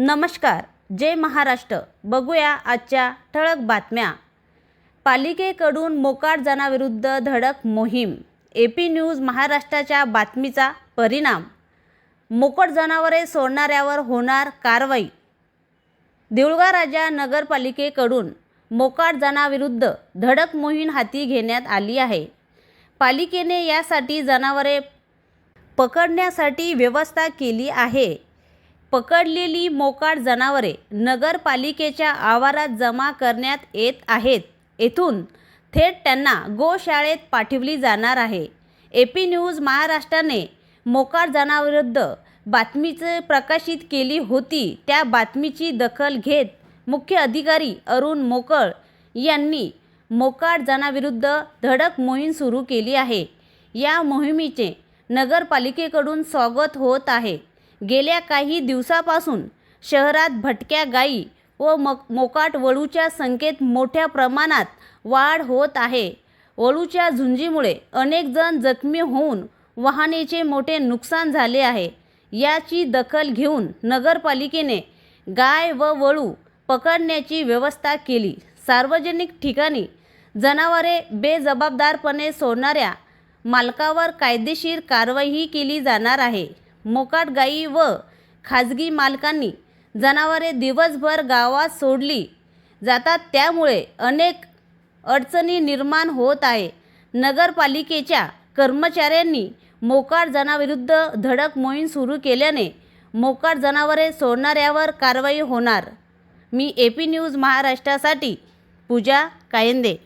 नमस्कार जय महाराष्ट्र. बघूया आजच्या ठळक बातम्या. पालिकेकडून मोकाट जनाविरुद्ध धडक मोहीम. ए पी न्यूज महाराष्ट्राच्या बातमीचा परिणाम. मोकट जनावरे सोडणाऱ्यावर होणार कारवाई. देऊळगा राजा नगरपालिकेकडून मोकाट जनाविरुद्ध धडक मोहीम हाती घेण्यात आली आहे. पालिकेने यासाठी जनावरे पकडण्यासाठी व्यवस्था केली आहे. पकडलेली मोकाट जनावरे नगरपालिकेच्या आवारात जमा करण्यात येत आहेत. येथून थेट त्यांना गोशाळेत पाठवली जाणार आहे. ए पी न्यूज महाराष्ट्राने मोकाट जनाविरुद्ध बातमीचं प्रकाशित केली होती. त्या बातमीची दखल घेत मुख्य अधिकारी अरुण मोकळ यांनी मोकाट जनाविरुद्ध धडक मोहीम सुरू केली आहे. या मोहिमेचे नगरपालिकेकडून स्वागत होत आहे. गेल्या काही दिवसापासून शहरात भटक्या गायी व मक मोकाट वळूच्या संख्येत मोठ्या प्रमाणात वाढ होत आहे. वळूच्या झुंजीमुळे अनेक जण जखमी होऊन वाहनेचे मोठे नुकसान झाले आहे. याची दखल घेऊन नगरपालिकेने गाय व वळू पकडण्याची व्यवस्था केली. सार्वजनिक ठिकाणी जनावरे बेजबाबदारपणे सोडणाऱ्या मालकावर कायदेशीर कारवाईही केली जाणार आहे. मोकाट गायी व खाजगी मालकांनी जनावरे दिवसभर गावात सोडली. जातात त्यामुळे अनेक अडचणी निर्माण होत आहे. नगरपालिकेच्या कर्मचाऱ्यांनी मोकाट जनाविरुद्ध धडक मोहीम सुरू केल्याने मोकाट जनावरे सोडणाऱ्यावर कारवाई होणार. मी ए पी न्यूज महाराष्ट्रासाठी पूजा कायंदे.